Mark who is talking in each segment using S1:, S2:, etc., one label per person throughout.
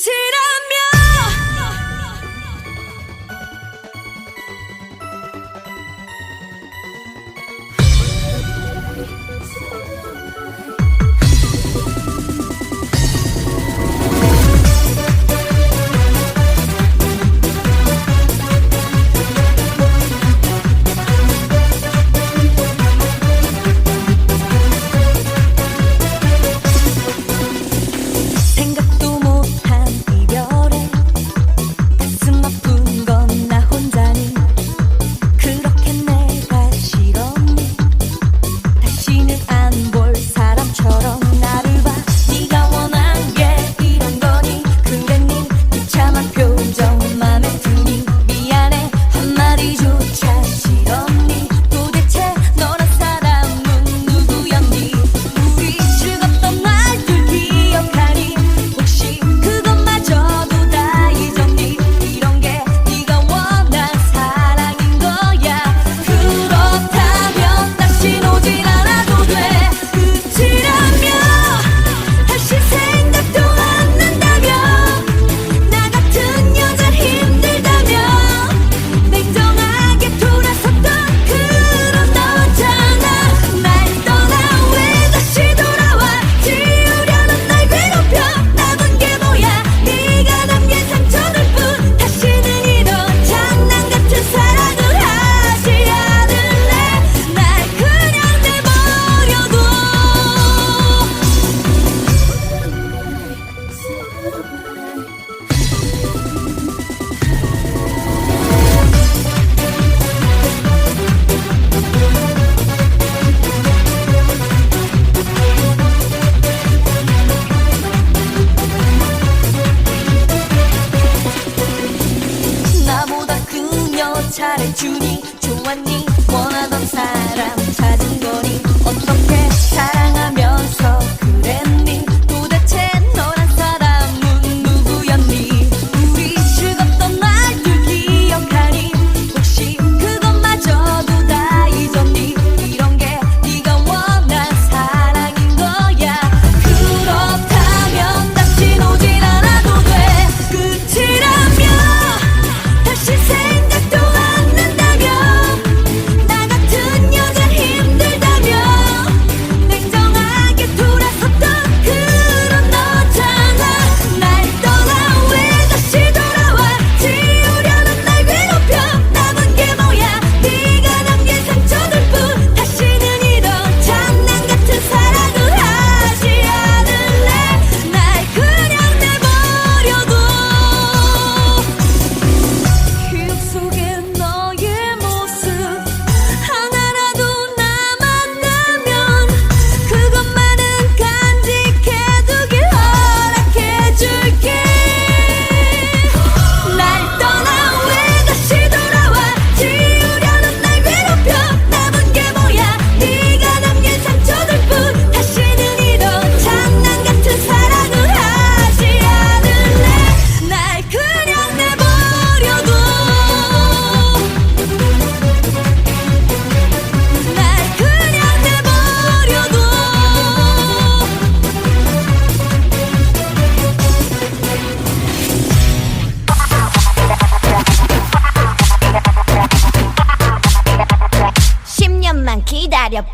S1: 생 잘해주니 좋았니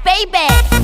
S1: baby.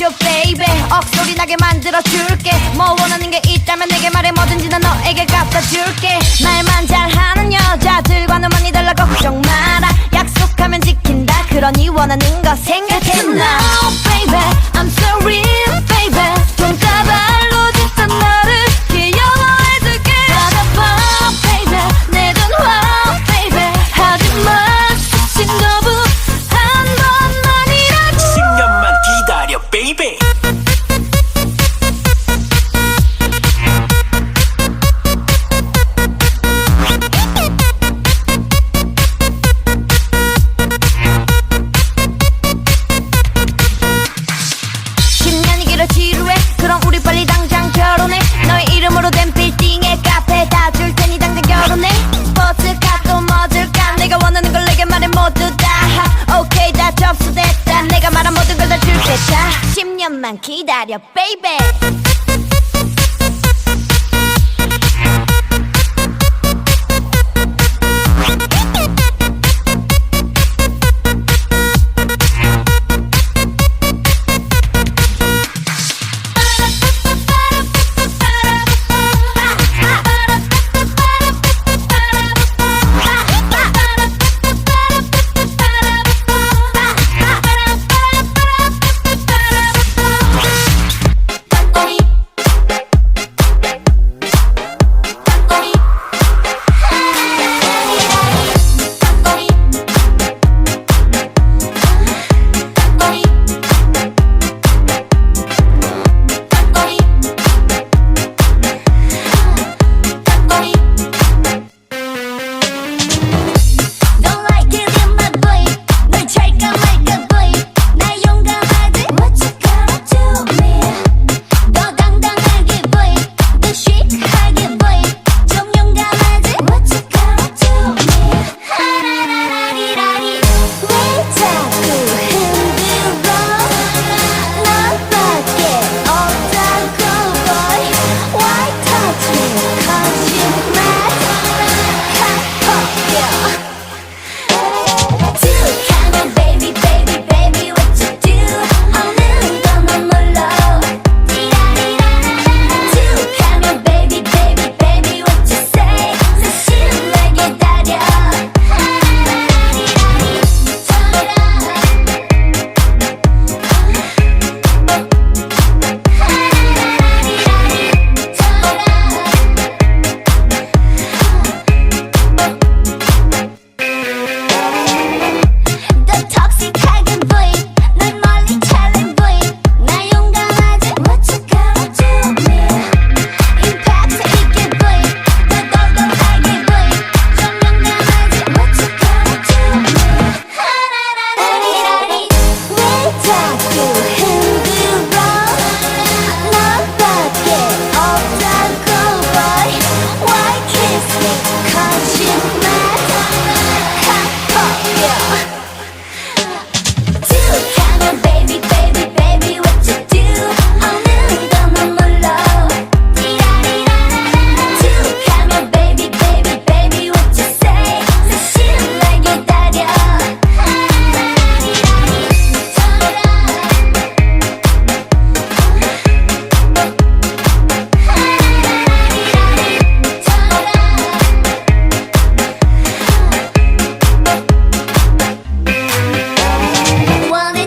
S1: 줘 baby. 억소리 나게 만들어줄게. 뭐
S2: 원하는 게 있다면 내게 말해 뭐든지 나 너에게 갖다 줄게. 말만 잘하는 여자들과는 많이 달라고 걱정 마라. 약속하면 지킨다. 그러니 원하는 거 생각해. Now baby I'm so 다 접수됐다 내가 말한 모든 걸 다 줄게 자 10년만 기다려 베이베